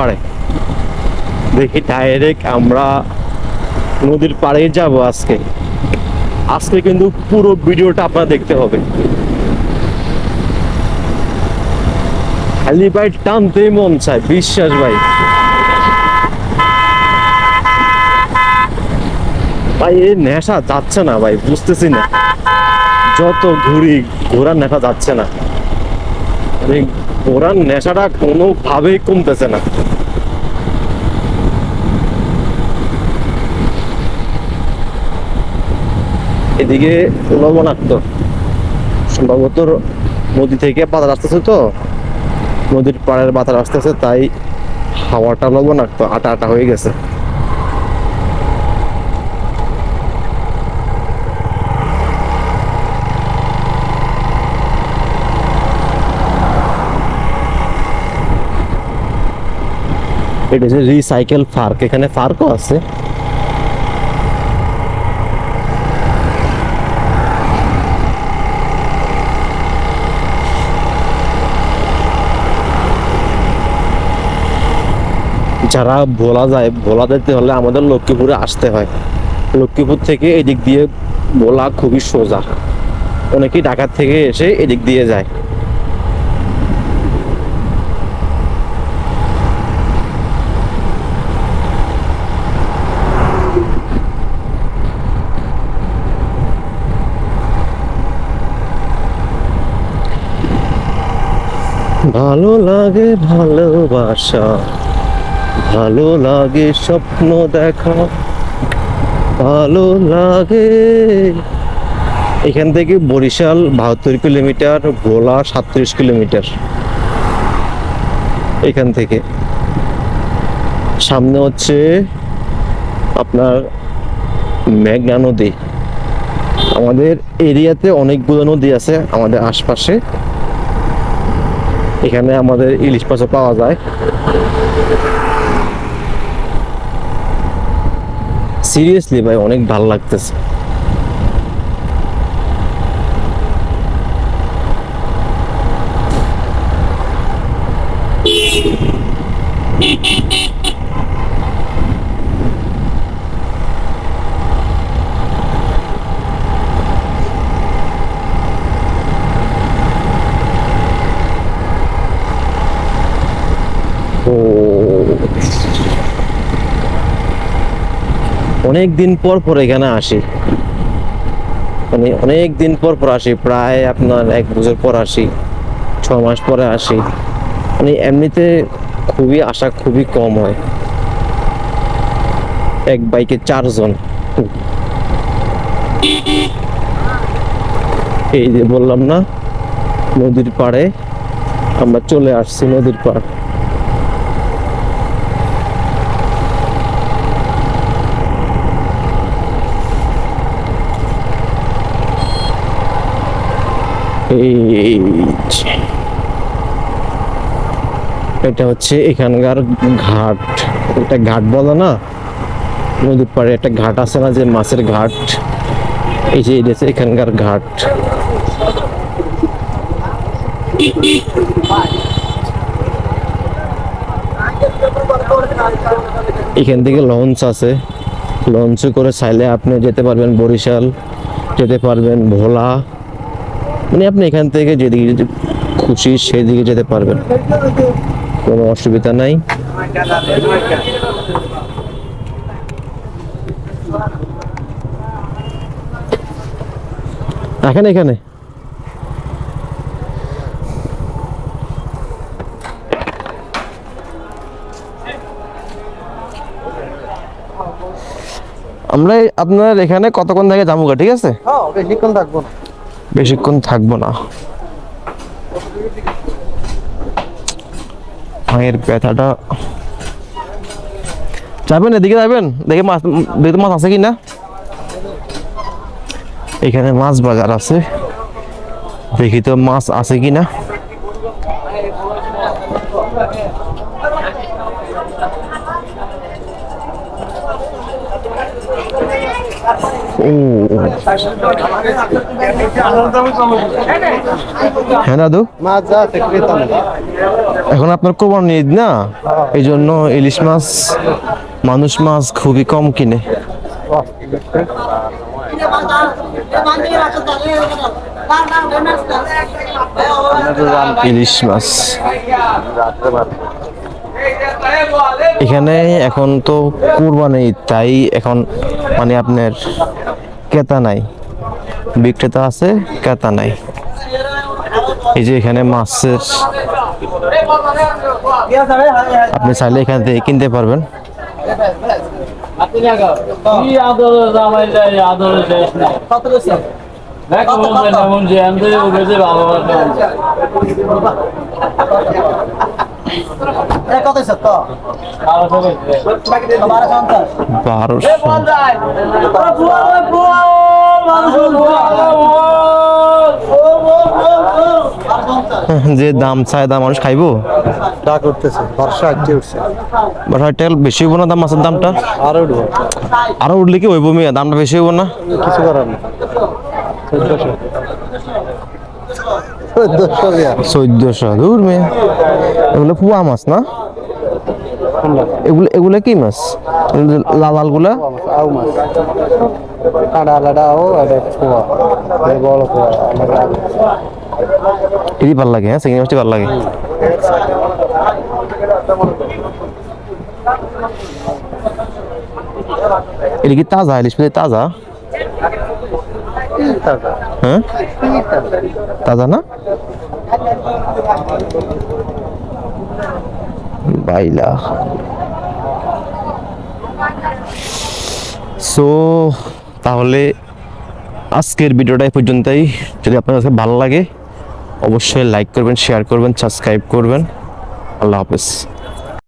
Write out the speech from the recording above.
পাড়ে দেখি ডাইরেক্ট আমরা নদীর পাড়ে যাব আজকে। আজকে কিন্তু পুরো ভিডিওটা আপনারা দেখতে হবে। খালি ভাই টানতেই মন চায়, বিশ্বাস ভাই। ভাই, এই নেশা যাচ্ছে না ভাই, বুঝতেছি না। যত ঘুরি, ঘোরার নেশা যাচ্ছে না। মানে ঘোরার নেশাটা কোনোভাবেই কমতেছে না। এদিকে লবণাক্ত। সম্ভবত নদী থেকে বাতাস আসতেছে তো, নদীর পাড়ের বাতাস আসতেছে, তাই হাওয়াটা লবণাক্ত, আটা আটা হয়ে গেছে। এটা রিসাইকেল পার্ক এখানে পার্কও আছে। যারা ভোলা যায়, ভোলা যেতে হলে আমাদের লক্ষ্মীপুরে আসতে হয়। লক্ষ্মীপুর থেকে এদিক দিয়ে ভোলা খুবই সোজা। অনেকেই ঢাকার থেকে এসে এদিক দিয়ে যায়। ভালো লাগে ভালোবাসা, ভালো লাগে স্বপ্ন দেখা, ভালো লাগে। এখান থেকে বরিশাল বাহাত্তর কিলোমিটার ভোলা সাতত্রিশ কিলোমিটার। এখান থেকে। সামনে হচ্ছে আপনার মেঘনা নদী। আমাদের এরিয়াতে অনেকগুলো নদী আছে, আমাদের আশপাশে। এখানে আমাদের ইলিশ মাছও পাওয়া যায়। সিরিয়াসলি ভাই অনেক ভালো লাগতেছে ও অনেক দিন পর পর এখানে আসি। মানে অনেক দিন পর পর আসি, প্রায় আপনার এক বছর পর আসি, ছ মাস পরে আসি। মানে এমনিতে খুবই আশা খুবই কম হয়। এক বাইকে চারজন। এই যে বললাম না, নদীর পাড়ে আমরা চলে আসছি নদীর পাড়। এই। এটা হচ্ছে এখানকার ঘাট। এটা ঘাট বলো না? নদীর পাড়ে একটা ঘাট আছে না যে মাছের ঘাট? এই যে এটা এখানকার ঘাট। এখান থেকে লঞ্চ আছে। লঞ্চে করে চাইলে আপনি যেতে পারবেন বরিশাল, যেতে পারবেন ভোলা। মানে আপনি এখান থেকে যেদিকে যেতে খুশি সেদিকে যেতে পারবেন। কোনো অসুবিধা নাই। এখানে এখানে? আমরা আপনার এখানে কতক্ষণ থেকে যাব ঠিক আছে? হ্যাঁ বেশিক্ষণ থাকব? না বেশিক্ষণ থাকব না। পায়ের ব্যথাটা। যাবেন এদিকে, যাবেন? দেখে মাছ দেখতে মাছ আছে কি না এখানে মাছ বাজার আছে। দেখি তো মাছ আছে কি না হ্যাঁ দাদু? এখন আপনার কোরবানি ঈদ না? এই জন্য ইলিশ মাছ, মানুষ মাছ খুবই কম কিনে। ইলিশ মাছ। এখানে এখন তো কোরবানি তাই এখন মানে আপনার ক্রেতা নাই। বিক্রেতা আছে ক্রেতা নাই। এই যে এখানে মাছের আপনি চাইলে এখান থেকে কিনতে পারবেন। দেখো যে দাম চায় দাম মানুষ খাইবো? ডা করতেছে বর্ষা আটকে উঠছে। বাট হয়তো বেশি হইব না দাম মাছের দামটা? আরও উঠবো। আরও উঠলে কি হইব মিয়া? দামটা বেশি হইব না? কিছু করার নেই। চোদ্দশো দূর মেয়ে। এগুলো পুয়া মাছ না? এগুলো এগুলো কি মাছ? লাল লালগুলা আউ মাছ। আডা আলাদা ও এটা পোয়া। এই বড় পোয়া এটি ভালো লাগে হ্যাঁ? চিংড়ি মাছটি ভালো লাগে। এটা কি তাজা? ইলিশ তাজা? হ্যাঁ? তাজা না? বাইলা। সো তাহলে আজকের ভিডিওটা এই পর্যন্তই। যদি আপনার কাছে ভালো লাগে, অবশ্যই লাইক করবেন শেয়ার করবেন সাবস্ক্রাইব করবেন। আল্লাহ হাফেজ।